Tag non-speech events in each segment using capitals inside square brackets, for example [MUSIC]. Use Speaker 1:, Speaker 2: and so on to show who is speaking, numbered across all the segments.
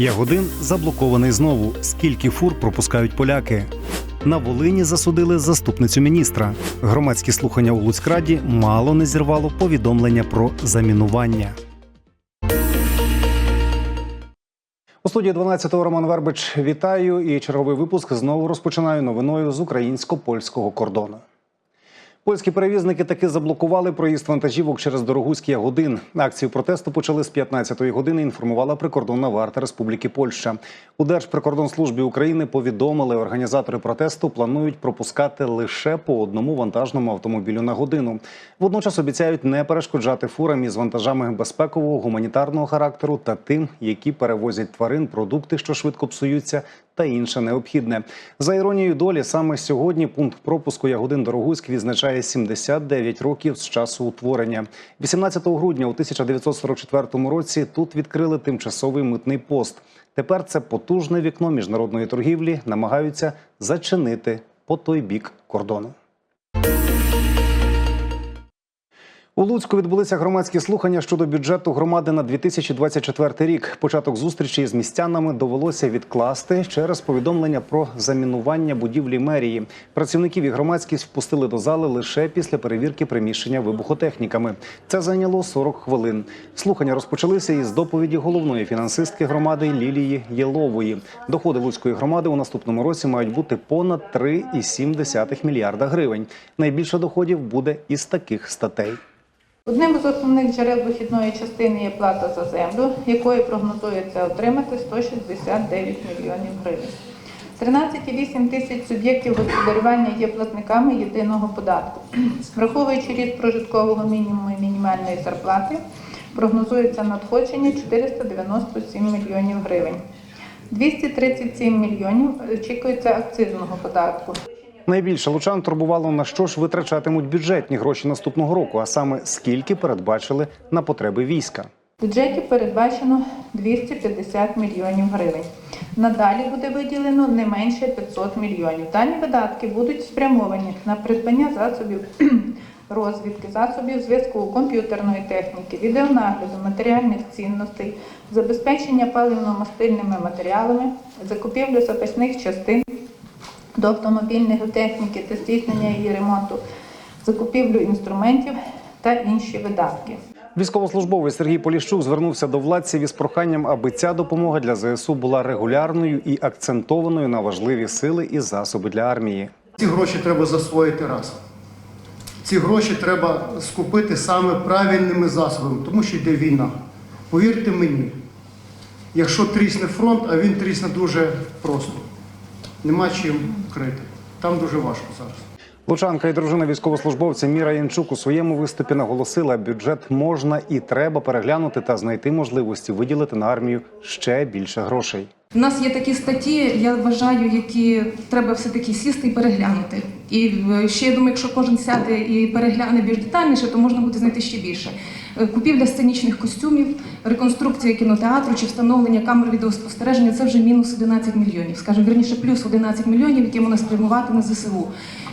Speaker 1: Ягодин заблокований знову. Скільки фур пропускають поляки? На Волині засудили заступницю міністра. Громадські слухання у Луцькраді мало не зірвало повідомлення про замінування. У студії 12-го Роман Вербич вітаю і черговий випуск знову розпочинаю новиною з українсько-польського кордону. Польські перевізники таки заблокували проїзд вантажівок через Дорогуський Ягодин. Акцію протесту почали з 15-ї години. Інформувала прикордонна варта Республіки Польща. У Держприкордонслужбі України повідомили, організатори протесту планують пропускати лише по одному вантажному автомобілю на годину. Водночас обіцяють не перешкоджати фурам із вантажами безпекового гуманітарного характеру та тим, які перевозять тварин, продукти, що швидко псуються, та інше необхідне. За іронією долі, саме сьогодні пункт пропуску Ягодин Дорогуськ відзначає 79 років з часу утворення. 18 грудня у 1944 році тут відкрили тимчасовий митний пост. Тепер це потужне вікно міжнародної торгівлі намагаються зачинити по той бік кордону. У Луцьку відбулися громадські слухання щодо бюджету громади на 2024 рік. Початок зустрічі з містянами довелося відкласти через повідомлення про замінування будівлі мерії. Працівників і громадськість впустили до зали лише після перевірки приміщення вибухотехніками. Це зайняло 40 хвилин. Слухання розпочалися із доповіді головної фінансистки громади Лілії Єлової. Доходи Луцької громади у наступному році мають бути понад 3,7 мільярда гривень. Найбільше доходів буде із таких статей.
Speaker 2: Одним з основних джерел вихідної частини є плата за землю, якої прогнозується отримати 169 мільйонів гривень. 13,8 тисяч суб'єктів господарювання є платниками єдиного податку. Враховуючи ріст прожиткового мінімуму і мінімальної зарплати, прогнозується надходження 497 мільйонів гривень. 237 мільйонів очікується акцизного податку.
Speaker 1: Найбільше лучан турбувало на що ж витрачатимуть бюджетні гроші наступного року, а саме скільки передбачили на потреби війська.
Speaker 2: В бюджеті передбачено 250 мільйонів гривень. Надалі буде виділено не менше 500 мільйонів. Дані видатки будуть спрямовані на придбання засобів [CLEARS THROAT] розвідки, засобів зв'язку, комп'ютерної техніки, відеонагляду, матеріальних цінностей, забезпечення паливно-мастильними матеріалами, закупівлю запасних частин до автомобільної техніки та здійснення її ремонту, закупівлю інструментів та інші видатки.
Speaker 1: Військовослужбовець Сергій Поліщук звернувся до владців із проханням, аби ця допомога для ЗСУ була регулярною і акцентованою на важливі сили і засоби для армії.
Speaker 3: Ці гроші треба засвоїти раз. Ці гроші треба скупити саме правильними засобами, тому що йде війна. Повірте мені, якщо трісне фронт, а він трісне дуже просто, нема чим крити. Там дуже важко зараз.
Speaker 1: Лучанка і дружина військовослужбовця Міра Янчук у своєму виступі наголосила, бюджет можна і треба переглянути та знайти можливості виділити на армію ще більше грошей.
Speaker 4: У нас є такі статті, я вважаю, які треба все-таки сісти і переглянути. І е, ще я думаю, якщо кожен сяде і перегляне більш детальніше, то можна буде знайти ще більше. Е, Купівля сценічних костюмів, реконструкція кінотеатру чи встановлення камер відеоспостереження це вже мінус 11 мільйонів. Скажімо, вірніше, плюс 11 мільйонів, які можна спрямувати на ЗСУ.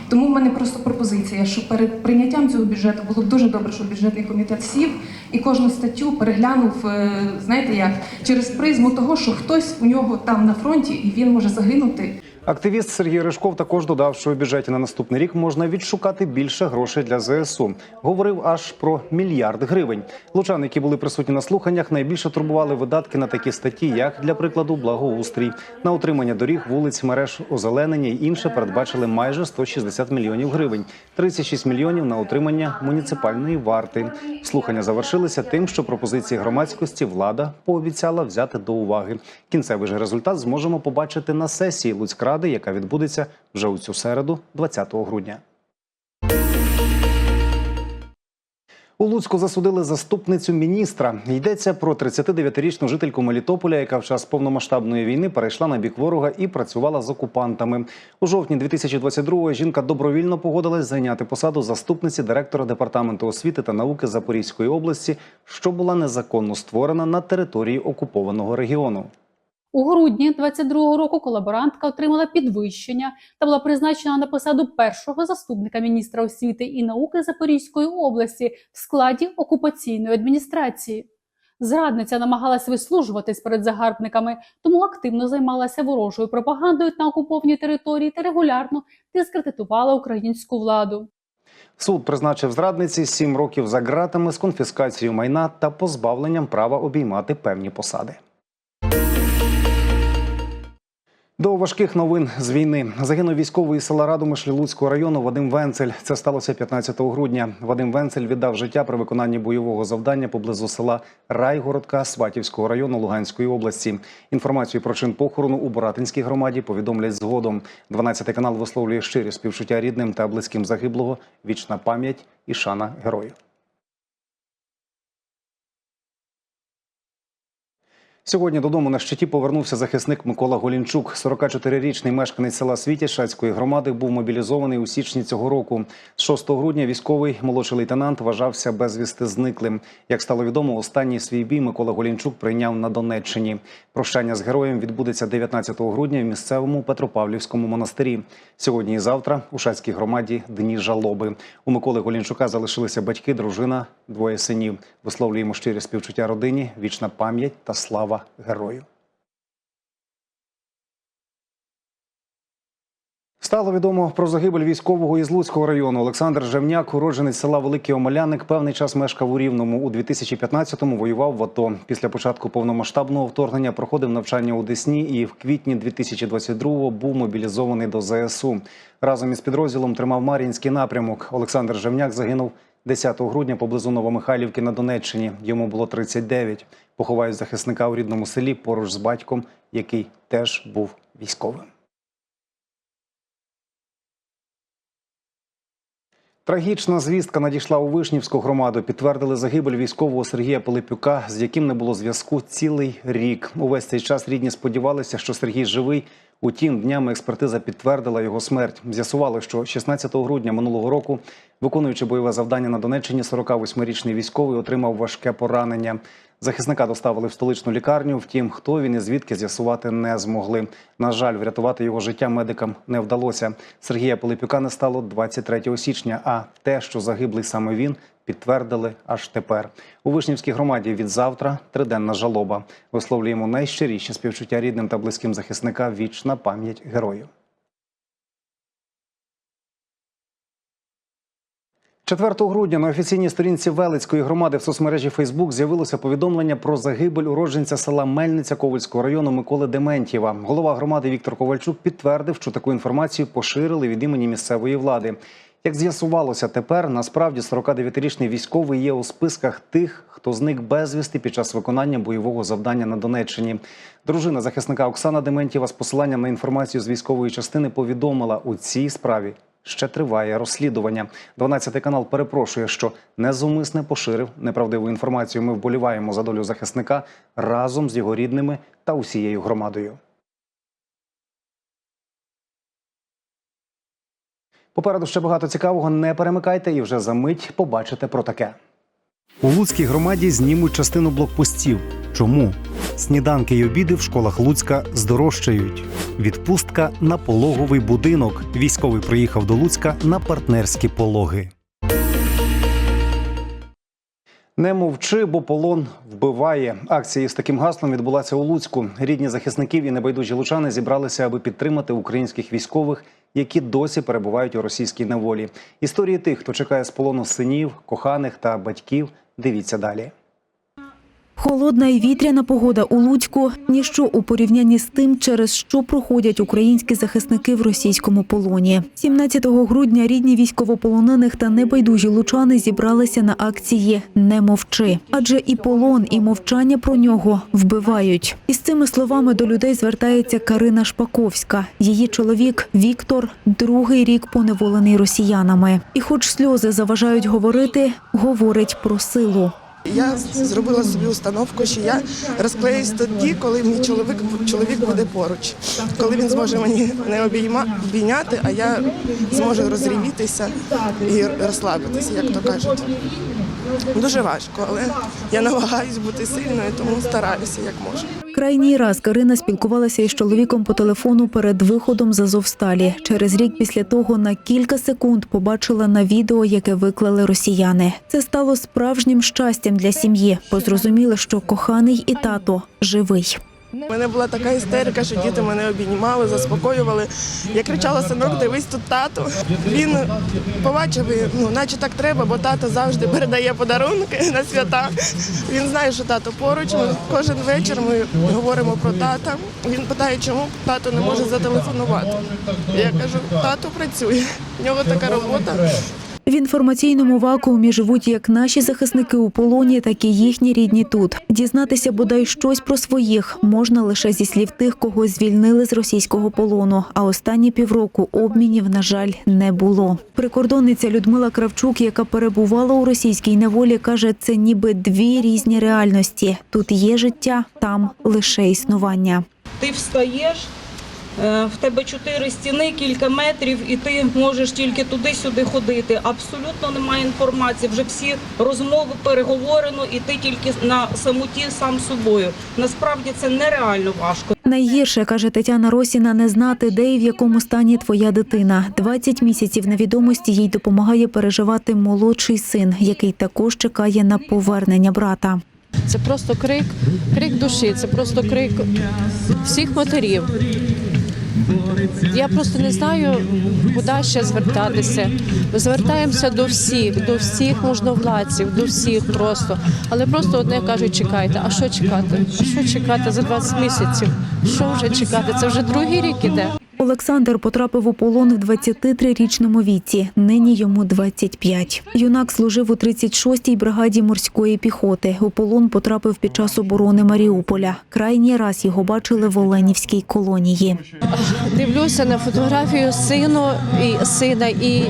Speaker 4: Тому в мене просто пропозиція, що перед прийняттям цього бюджету було б дуже добре, щоб бюджетний комітет сів і кожну статтю переглянув, е, знаєте як, через призму того, що хтось у нього там на фронті і він може загинути.
Speaker 1: Активіст Сергій Ришков також додав, що у бюджеті на наступний рік можна відшукати більше грошей для ЗСУ. Говорив аж про мільярд гривень. Лучани, які були присутні на слуханнях, найбільше турбували видатки на такі статті, як для прикладу благоустрій, на утримання доріг, вулиць, мереж, озеленення і інше передбачили майже 160 мільйонів гривень, 36 мільйонів на утримання муніципальної варти. Слухання завершилися тим, що пропозиції громадськості влада пообіцяла взяти до уваги. Кінцевий же результат зможемо побачити на сесії Луцькради, яка відбудеться вже у цю середу, 20 грудня. У Луцьку засудили заступницю міністра. Йдеться про 39-річну жительку Мелітополя, яка в час повномасштабної війни перейшла на бік ворога і працювала з окупантами. У жовтні 2022-го жінка добровільно погодилась зайняти посаду заступниці директора департаменту освіти та науки Запорізької області, що була незаконно створена на території окупованого регіону.
Speaker 5: У грудні 22-го року колаборантка отримала підвищення та була призначена на посаду першого заступника міністра освіти і науки Запорізької області в складі окупаційної адміністрації. Зрадниця намагалась вислужуватись перед загарбниками, тому активно займалася ворожою пропагандою на окупованій території та регулярно дискредитувала українську владу.
Speaker 1: Суд призначив зрадниці сім років за ґратами з конфіскацією майна та позбавленням права обіймати певні посади. До важких новин з війни загинув військовий села Радомишль Луцького району Вадим Венцель. Це сталося 15 грудня. Вадим Венцель віддав життя при виконанні бойового завдання поблизу села Райгородка Сватівського району Луганської області. Інформацію про чин похорону у Боратинській громаді повідомлять згодом. 12 канал висловлює щирі співчуття рідним та близьким загиблого. Вічна пам'ять і шана героїв. Сьогодні додому на щиті повернувся захисник Микола Голінчук. 44-річний мешканець села Світі Шацької громади був мобілізований у січні цього року. З 6 грудня військовий молодший лейтенант вважався безвісти зниклим. Як стало відомо, останній свій бій Микола Голінчук прийняв на Донеччині. Прощання з героєм відбудеться 19 грудня в місцевому Петропавлівському монастирі. Сьогодні і завтра у Шацькій громаді дні жалоби. У Миколи Голінчука залишилися батьки, дружина, двоє синів. Висловлюємо щирі співчуття родині, вічна пам'ять та слава герою. Стало відомо про загибель військового із Луцького району. Олександр Жевняк, уродженець села Великий Омеляник, певний час мешкав у Рівному. У 2015-му воював в АТО. Після початку повномасштабного вторгнення проходив навчання у Десні і в квітні 2022-го був мобілізований до ЗСУ. Разом із підрозділом тримав Мар'їнський напрямок. Олександр Жевняк загинув 10 грудня поблизу Новомихайлівки на Донеччині. Йому було 39. Поховають захисника у рідному селі поруч з батьком, який теж був військовим. Трагічна звістка надійшла у Вишнівську громаду. Підтвердили загибель військового Сергія Пилипюка, з яким не було зв'язку цілий рік. Увесь цей час рідні сподівалися, що Сергій живий. Утім, днями експертиза підтвердила його смерть. З'ясували, що 16 грудня минулого року, виконуючи бойове завдання на Донеччині, 48-річний військовий отримав важке поранення. Захисника доставили в столичну лікарню. Втім, хто він і звідки з'ясувати не змогли. На жаль, врятувати його життя медикам не вдалося. Сергія Пилипюка не стало 23 січня. А те, що загиблий саме він, підтвердили аж тепер. У Вишнівській громаді від завтра триденна жалоба. Висловлюємо найщиріші співчуття рідним та близьким захисника. Вічна пам'ять герою. 4 грудня на офіційній сторінці Велицької громади в соцмережі Фейсбук з'явилося повідомлення про загибель уродженця села Мельниця Ковальського району Миколи Дементьєва. Голова громади Віктор Ковальчук підтвердив, що таку інформацію поширили від імені місцевої влади. Як з'ясувалося тепер, насправді 49-річний військовий є у списках тих, хто зник безвісти під час виконання бойового завдання на Донеччині. Дружина захисника Оксана Дементьєва з посиланням на інформацію з військової частини повідомила у цій справі. Ще триває розслідування. 12 канал перепрошує, що незумисне поширив неправдиву інформацію. Ми вболіваємо за долю захисника разом з його рідними та усією громадою. Попереду ще багато цікавого. Не перемикайте і вже за мить побачите про таке. У Луцькій громаді знімуть частину блокпостів. Чому? Сніданки й обіди в школах Луцька здорожчають. Відпустка на пологовий будинок. Військовий приїхав до Луцька на партнерські пологи. Не мовчи, бо полон вбиває. Акція з таким гаслом відбулася у Луцьку. Рідні захисників і небайдужі лучани зібралися, аби підтримати українських військових, які досі перебувають у російській неволі. Історії тих, хто чекає з полону синів, коханих та батьків. Дивіться далі.
Speaker 6: Холодна і вітряна погода у Луцьку – ніщо у порівнянні з тим, через що проходять українські захисники в російському полоні. 17 грудня рідні військовополонених та небайдужі лучани зібралися на акції «Не мовчи», адже і полон, і мовчання про нього вбивають. Із цими словами до людей звертається Карина Шпаковська. Її чоловік Віктор другий рік поневолений росіянами. І, хоч сльози заважають говорити, говорить про силу.
Speaker 7: Я зробила собі установку, що я розклеюсь тоді, коли мій чоловік чоловік буде поруч, коли він зможе мені не обійма обійняти, а я зможу розрівітися і розслабитися, як то кажуть. Дуже важко, але я намагаюсь бути сильною, тому стараюся як можу.
Speaker 6: Крайній раз Карина спілкувалася із чоловіком по телефону перед виходом з Азовсталі. Через рік після того на кілька секунд побачила на відео, яке виклали росіяни. Це стало справжнім щастям для сім'ї, бо зрозуміли, що коханий і тато живий.
Speaker 7: У мене була така істерика, що діти мене обіймали, заспокоювали. Я кричала, синок, дивись тут тато. Він побачив, ну, наче так треба, бо тато завжди передає подарунки на свята. Він знає, що тато поруч. Ми кожен вечір ми говоримо про тата. Він питає, чому тато не може зателефонувати. Я кажу, тато працює. В нього така робота.
Speaker 6: В інформаційному вакуумі живуть як наші захисники у полоні, так і їхні рідні тут. Дізнатися бодай щось про своїх можна лише зі слів тих, кого звільнили з російського полону. А останні півроку обмінів, на жаль, не було. Прикордонниця Людмила Кравчук, яка перебувала у російській неволі, каже, це ніби дві різні реальності. Тут є життя, там лише існування.
Speaker 8: Ти встаєш, в тебе чотири стіни, кілька метрів, і ти можеш тільки туди-сюди ходити. Абсолютно немає інформації. Вже всі розмови переговорено, і ти тільки на самоті сам собою. Насправді це нереально важко.
Speaker 6: Найгірше, каже Тетяна Росіна, не знати, де і в якому стані твоя дитина. 20 місяців невідомості їй допомагає переживати молодший син, який також чекає на повернення брата.
Speaker 9: Це просто крик, крик душі, це просто крик всіх матерів. Я просто не знаю, куди ще звертатися. Звертаємося до всіх, до всіх можновладців, до всіх просто. Але просто одне кажуть, чекайте. А що чекати? А що чекати за 20 місяців? Що вже чекати? Це вже другий рік іде.
Speaker 6: Олександр потрапив у полон в 23-річному віці. Нині йому 25. Юнак служив у 36-й бригаді морської піхоти. У полон потрапив під час оборони Маріуполя. Крайній раз його бачили в Оленівській колонії.
Speaker 9: Дивлюся на фотографію сину і сина, і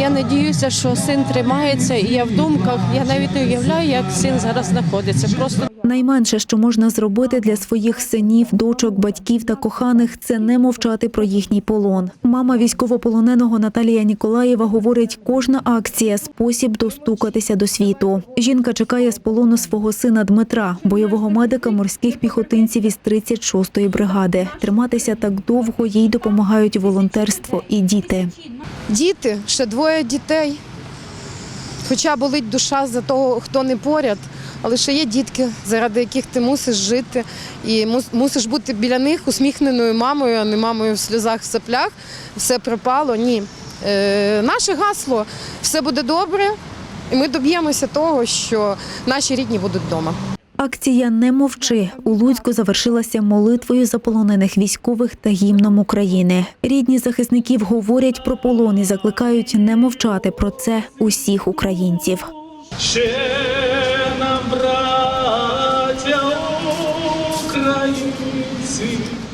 Speaker 9: я надіюся, що син тримається. І я в думках, я навіть не уявляю, як син зараз знаходиться. Просто
Speaker 6: Найменше, що можна зробити для своїх синів, дочок, батьків та коханих, це не мовчати про їхній полон. Мама військовополоненого Наталія Ніколаєва говорить, кожна акція спосіб достукатися до світу. Жінка чекає з полону свого сина Дмитра, бойового медика морських піхотинців із 36-ї бригади. Триматися так довго їй допомагають волонтерство і діти.
Speaker 10: Діти, ще двоє дітей. Хоча болить душа за того, хто не поряд, але ще є дітки, заради яких ти мусиш жити і мус- мусиш бути біля них усміхненою мамою, а не мамою в сльозах в соплях. Все пропало. Ні. Е, наше гасло все буде добре, і ми доб'ємося того, що наші рідні будуть вдома.
Speaker 6: Акція Не мовчи у Луцьку завершилася молитвою за полонених військових та гімном України. Рідні захисників говорять про полон і закликають не мовчати про це усіх українців.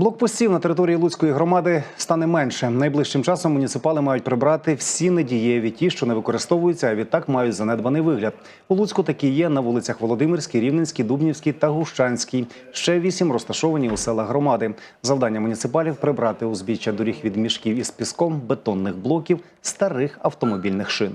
Speaker 1: Блокпостів на території Луцької громади стане менше. Найближчим часом муніципали мають прибрати всі недієві ті, що не використовуються, а відтак мають занедбаний вигляд. У Луцьку такі є на вулицях Володимирській, Рівненській, Дубнівській та Гущанській. Ще вісім розташовані у селах громади. Завдання муніципалів прибрати узбіччя доріг від мішків із піском, бетонних блоків, старих автомобільних шин.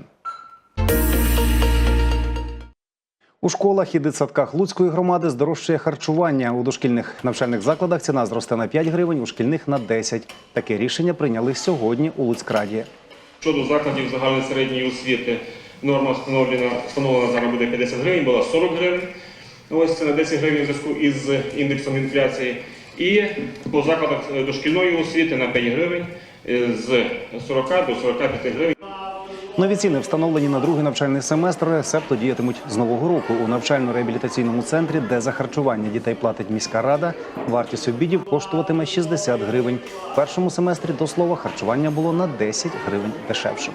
Speaker 1: У школах і дитсадках Луцької громади здорожчає харчування. У дошкільних навчальних закладах ціна зросте на 5 гривень, у шкільних на 10. Таке рішення прийняли сьогодні у Луцькраді.
Speaker 11: Щодо закладів загальної середньої освіти, норма встановлена, встановлена зараз буде 50 гривень, була 40 гривень. Ось це на 10 гривень в зв'язку із індексом інфляції. І по закладах е, дошкільної освіти на 5 гривень е, з 40 до 45 гривень.
Speaker 1: Нові ціни встановлені на другий навчальний семестр, септо діятимуть з нового року. У навчально-реабілітаційному центрі, де за харчування дітей платить міська рада, вартість обідів коштуватиме 60 гривень. В першому семестрі, до слова, харчування було на 10 гривень дешевше.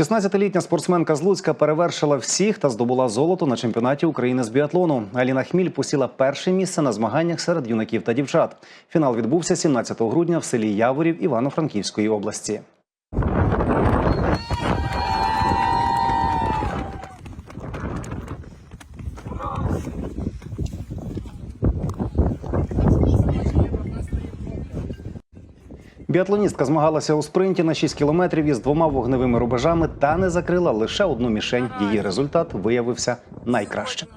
Speaker 1: 16-літня спортсменка з Луцька перевершила всіх та здобула золото на чемпіонаті України з біатлону. Аліна Хміль посіла перше місце на змаганнях серед юнаків та дівчат. Фінал відбувся 17 грудня в селі Яворів Івано-Франківської області. Біатлоністка змагалася у спринті на 6 кілометрів із двома вогневими рубежами та не закрила лише одну мішень. Її результат виявився найкращим.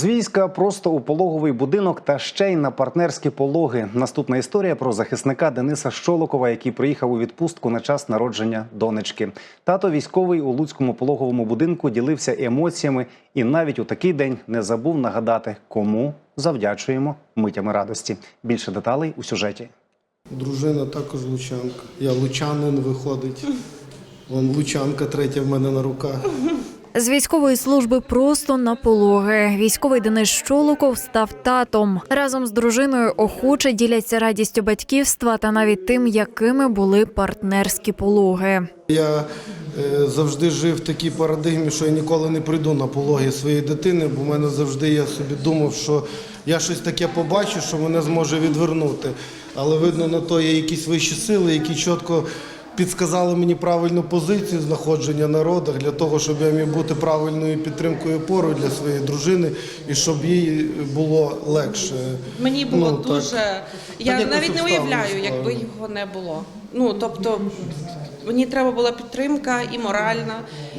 Speaker 1: З війська просто у пологовий будинок та ще й на партнерські пологи. Наступна історія про захисника Дениса Щолокова, який приїхав у відпустку на час народження донечки. Тато військовий у Луцькому пологовому будинку ділився емоціями і навіть у такий день не забув нагадати, кому завдячуємо митями радості. Більше деталей у сюжеті.
Speaker 12: Дружина також лучанка. Я лучанин виходить. Вон лучанка третя в мене на руках.
Speaker 13: З військової служби просто на пологи. Військовий Денис Щолоков став татом. Разом з дружиною охоче діляться радістю батьківства та навіть тим, якими були партнерські пологи.
Speaker 12: Я е, завжди жив в такій парадигмі, що я ніколи не прийду на пологи своєї дитини, бо в мене завжди я собі думав, що я щось таке побачу, що мене зможе відвернути. Але видно, на то є якісь вищі сили, які чітко підсказали мені правильну позицію знаходження на родах для того, щоб я міг бути правильною підтримкою опорою для своєї дружини і щоб їй було легше.
Speaker 14: Мені було
Speaker 12: Ну, так.
Speaker 14: дуже. Я
Speaker 12: Так, якось
Speaker 14: навіть не
Speaker 12: обставини
Speaker 14: уявляю,
Speaker 12: склали.
Speaker 14: якби його не було. Ну тобто. Мені треба була підтримка і моральна,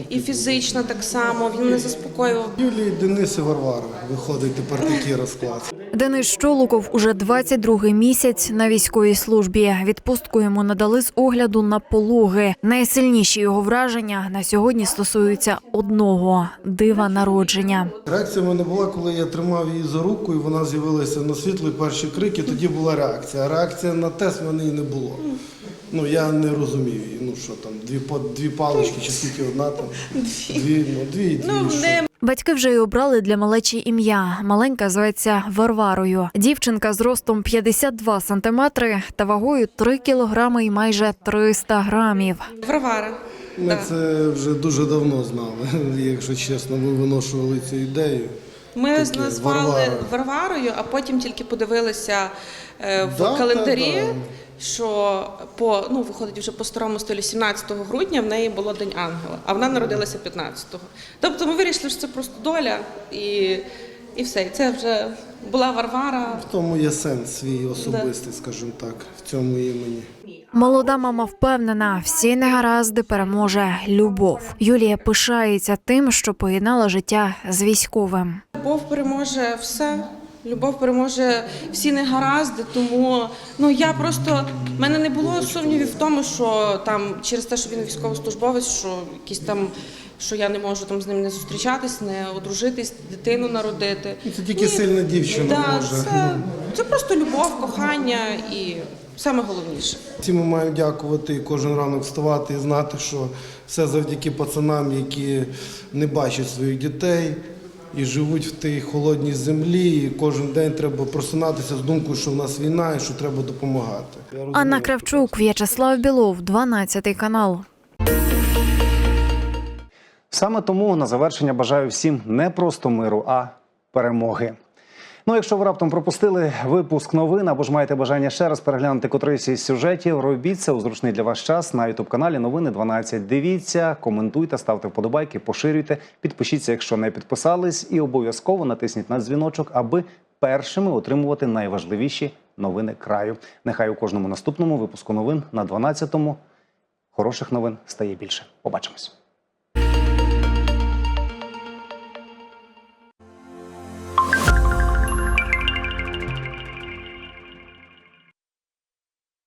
Speaker 14: і фізична так само. Він мене заспокоював.
Speaker 12: Юлії Денис і Варвара виходить тепер такий розклад.
Speaker 13: Денис Щолоков уже 22-й місяць на військовій службі. Відпустку йому надали з огляду на пологи. Найсильніші його враження на сьогодні стосуються одного дива народження.
Speaker 12: Реакція в мене була, коли я тримав її за руку, і вона з'явилася на світло, і перші крики, тоді була реакція. Реакція на тест в мене і не було. Ну я не розумів її. Ну що там, дві по дві палички, чи скільки одна там? Дві, ну дві, дві.
Speaker 14: Ну не
Speaker 13: Батьки вже й обрали для малечі ім'я. Маленька зветься Варварою. Дівчинка з ростом 52 сантиметри та вагою 3 кілограми і майже 300 грамів.
Speaker 14: Варвара.
Speaker 12: Ми
Speaker 14: Да.
Speaker 12: це вже дуже давно знали, [LAUGHS] якщо чесно, ми виношували цю ідею.
Speaker 14: Ми
Speaker 12: Таке,
Speaker 14: назвали
Speaker 12: Варвара.
Speaker 14: Варварою, а потім тільки подивилися е, в
Speaker 12: Да,
Speaker 14: календарі,
Speaker 12: да, да.
Speaker 14: Що по ну виходить вже по старому стилю 17 грудня в неї було День Ангела, а вона народилася 15-го. Тобто ми вирішили, що це просто доля і, і все. І це вже була Варвара.
Speaker 12: В тому є сенс свій особистий, скажімо так, в цьому імені.
Speaker 13: Молода мама впевнена, всі негаразди переможе любов. Юлія пишається тим, що поєднала життя з військовим.
Speaker 14: Любов переможе все. Любов переможе всі негаразди, тому ну я просто в мене не було сумнівів в тому, що там через те, що він військовослужбовець, що якісь там, що я не можу там з ним не зустрічатись, не одружитись, дитину народити.
Speaker 12: Це тільки сильна дівчина
Speaker 14: Да,
Speaker 12: може.
Speaker 14: це, це просто любов, кохання і саме головніше.
Speaker 12: Всі ми маємо дякувати і кожен ранок вставати і знати, що все завдяки пацанам, які не бачать своїх дітей і живуть в тій холодній землі. І кожен день треба просинатися з думкою, що в нас війна і що треба допомагати.
Speaker 13: Анна Кравчук, В'ячеслав Білов, 12 канал.
Speaker 1: Саме тому на завершення бажаю всім не просто миру, а перемоги. Ну, якщо ви раптом пропустили випуск новин або ж маєте бажання ще раз переглянути котрийсь із сюжетів, робіть це у зручний для вас час на ютуб каналі Новини 12. Дивіться, коментуйте, ставте вподобайки, поширюйте, підпишіться, якщо не підписались, і обов'язково натисніть на дзвіночок, аби першими отримувати найважливіші новини краю. Нехай у кожному наступному випуску новин на 12-му хороших новин стає більше. Побачимось.